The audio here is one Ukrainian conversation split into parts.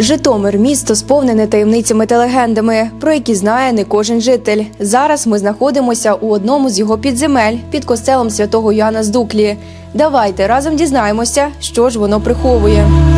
Житомир місто сповнене таємницями та легендами, про які знає не кожен житель. Зараз ми знаходимося у одному з його підземель під костелом святого Йоанна з Дуклі. Давайте разом дізнаємося, що ж воно приховує.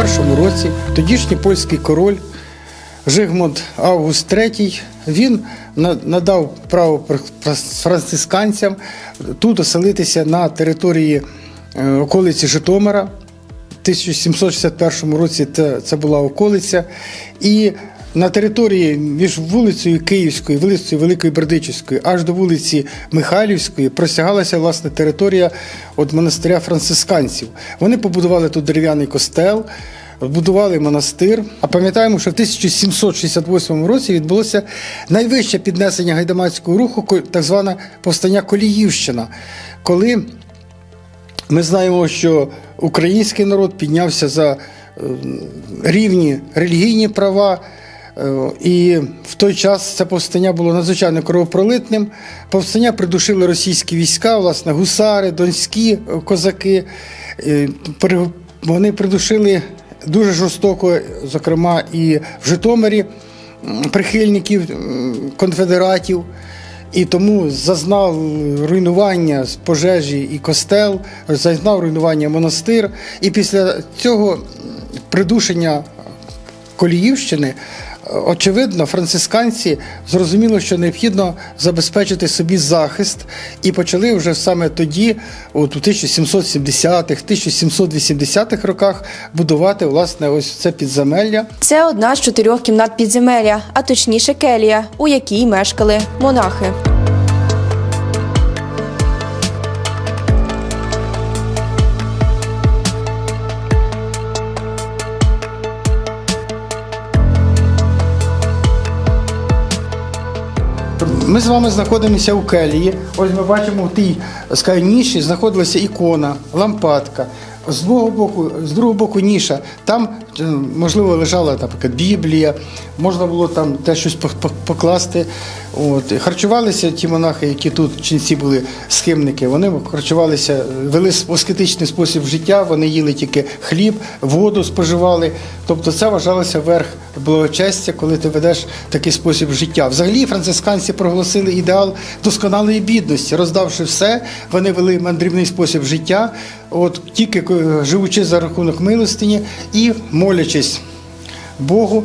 1761 році тодішній польський король Жигмунд Август III він надав право пр- пр- францисканцям тут оселитися на території е, околиці Житомира. В 1761 році це була околиця. І на території між вулицею Київською, вулицею Великої Бердичівської, аж до вулиці Михайлівської простягалася власне територія от монастиря францисканців. Вони побудували тут дерев'яний костел. Будували монастир. А пам'ятаємо, що в 1768 році відбулося найвище піднесення гайдамацького руху, так зване повстання Коліївщина, коли ми знаємо, що український народ піднявся за е, рівні релігійні права. Е, І в той час це повстання було надзвичайно кровопролитним. Повстання придушили російські війська, власне, гусари, донські е, козаки. Е, Вони придушили дуже жорстоко, зокрема, і в Житомирі прихильників конфедератів. І тому зазнав руйнування з пожежі і костел, зазнав руйнування монастир. І після цього придушення Коліївщини, очевидно, францисканці зрозуміло, що необхідно забезпечити собі захист, і почали вже саме тоді, от у 1770-х, 1780-х роках, будувати власне ось це підземелля. Це одна з чотирьох кімнат підземелля, а точніше келія, у якій мешкали монахи. Ми з вами знаходимося у келії. Ось ми бачимо в тій скажімо, ніші знаходилася ікона, лампадка. З другого боку, з другого боку ніша. Там е, можливо лежала наприклад, Біблія, можна було там те щось пок- пок- покласти. От. Харчувалися ті монахи, які тут ченці були схимники. Вони харчувалися, вели аскетичний спосіб життя. Вони їли тільки хліб, воду споживали. Тобто це вважалося верх благочестя, коли ти ведеш такий спосіб життя. Взагалі францисканці проголосили ідеал досконалої бідності, роздавши все, вони вели мандрівний спосіб життя, от тільки живучи за рахунок милостині і молячись Богу.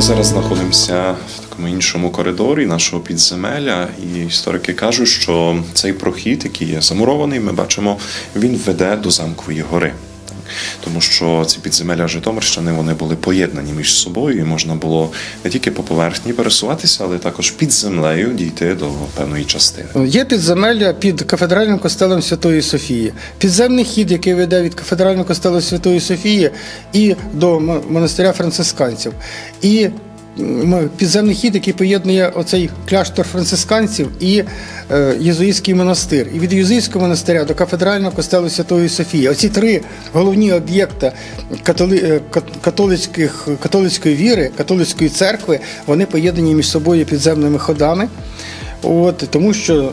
Ми зараз знаходимося в такому іншому коридорі нашого підземелля, і історики кажуть, що цей прохід, який є замурований, ми бачимо, він веде до замкової гори. Тому що ці підземелля Житомирщини вони були поєднані між собою, і можна було не тільки по поверхні пересуватися, але також під землею дійти до певної частини. Є підземелля під кафедральним костелом Святої Софії. Підземний хід, який веде від кафедрального костелу Святої Софії і до монастиря францисканців. І підземний хід, який поєднує оцей кляштор францисканців і е, єзуїтський монастир. І від єзуїтського монастиря до кафедрального костелу Святої Софії. Оці три головні об'єкти е, католицьких, католицької віри, католицької церкви, вони поєднані між собою підземними ходами. От, тому що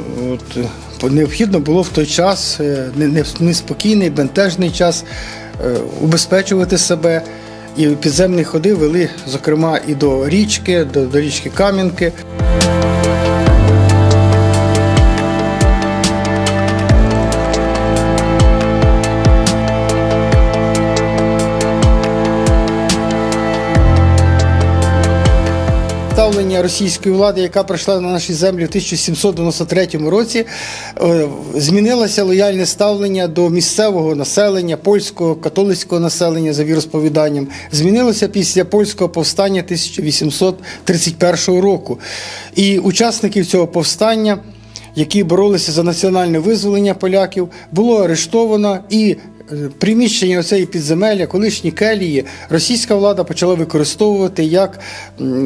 от, необхідно було в той час, е, не- не- неспокійний, бентежний час, убезпечувати себе. І підземні ходи вели, зокрема, і до річки, до, до річки Кам'янки. Вторгнення російської влади, яка прийшла на наші землі в 1793 році, е, змінилося лояльне ставлення до місцевого населення, польського католицького населення за віросповіданням. Змінилося після польського повстання 1831 року. І учасників цього повстання які боролися за національне визволення поляків, було арештовано і. Приміщення цієї підземелля, колишні келії, російська влада почала використовувати як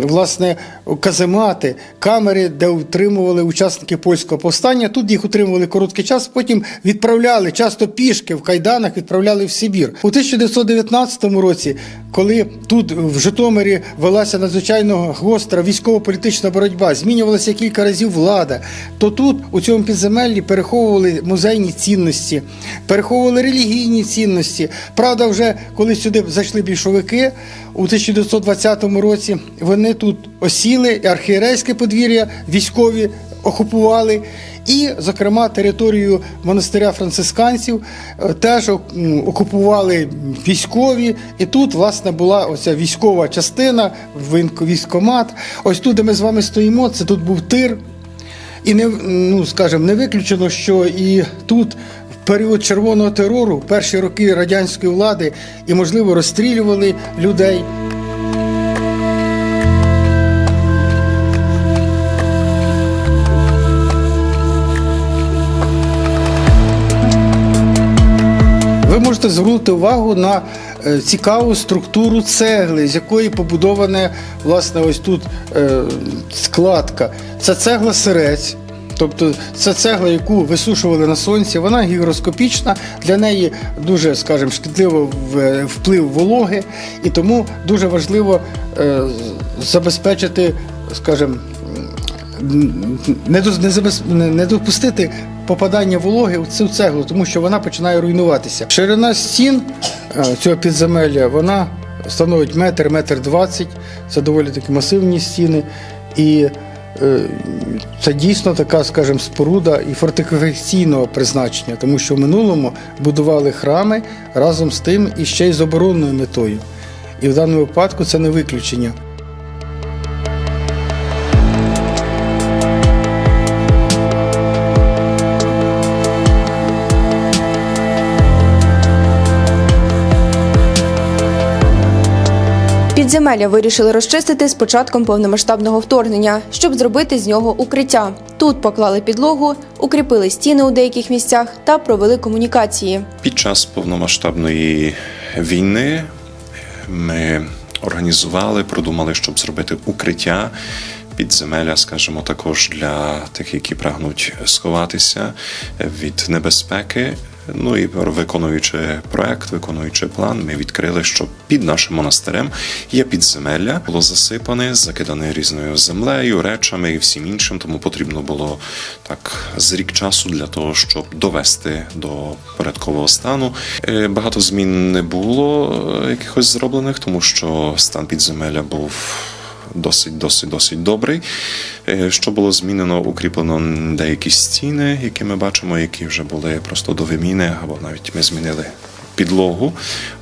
власне каземати, камери, де утримували учасники польського повстання. Тут їх утримували короткий час, потім відправляли часто пішки в кайданах, відправляли в Сибір. У 1919 році, коли тут в Житомирі велася надзвичайно гостра військово-політична боротьба, змінювалася кілька разів влада, то тут у цьому підземеллі переховували музейні цінності, переховували релігійні цінності. Правда, вже коли сюди зайшли більшовики у 1920 році, вони тут осіли, і архієрейське подвір'я військові окупували. І, зокрема, територію монастиря францисканців е, теж окупували військові. І тут, власне, була оця військова частина, військ- військкомат. Ось тут, де ми з вами стоїмо, це тут був тир. І не ну скажімо, не виключено, що і тут в період червоного терору, перші роки радянської влади, і можливо розстрілювали людей. Можете звернути увагу на е, цікаву структуру цегли, з якої побудована власне ось тут е, складка. Це цегла сирець. Тобто це цегла, яку висушували на сонці, вона гігроскопічна, для неї дуже, скажімо, шкідливо вплив вологи, і тому дуже важливо е, забезпечити, скажімо, не допустити попадання вологи в цю цеглу, тому що вона починає руйнуватися. Ширина стін е, цього підземелля вона становить метр, метр двадцять. Це доволі такі масивні стіни. І е, це дійсно така, скажімо, споруда і фортифікаційного призначення, тому що в минулому будували храми разом з тим і ще й з оборонною метою. І в даному випадку це не виключення. Підземелля вирішили розчистити з початком повномасштабного вторгнення, щоб зробити з нього укриття. Тут поклали підлогу, укріпили стіни у деяких місцях та провели комунікації. Під час повномасштабної війни ми організували, продумали, щоб зробити укриття підземелля, скажімо, також для тих, які прагнуть сховатися від небезпеки. Ну і виконуючи проект, виконуючи план, ми відкрили, що під нашим монастирем є підземелля, було засипане, закидане різною землею, речами і всім іншим. Тому потрібно було так з рік часу для того, щоб довести до порядкового стану. Е, Багато змін не було е, якихось зроблених, тому що стан підземелля був досить, досить, досить добрий. Е, Що було змінено, укріплено деякі стіни, які ми бачимо, які вже були просто до виміни, або навіть ми змінили. Підлогу,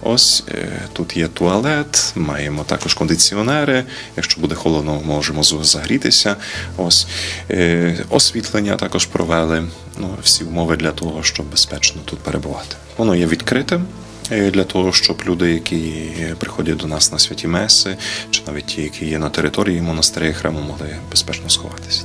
ось е, тут є туалет, маємо також кондиціонери. Якщо буде холодно, можемо загрітися. Ось е, освітлення також провели. Ну, всі умови для того, щоб безпечно тут перебувати. Воно є відкритим для того, щоб люди, які приходять до нас на святі меси, чи навіть ті, які є на території монастиря і храму, могли безпечно сховатися.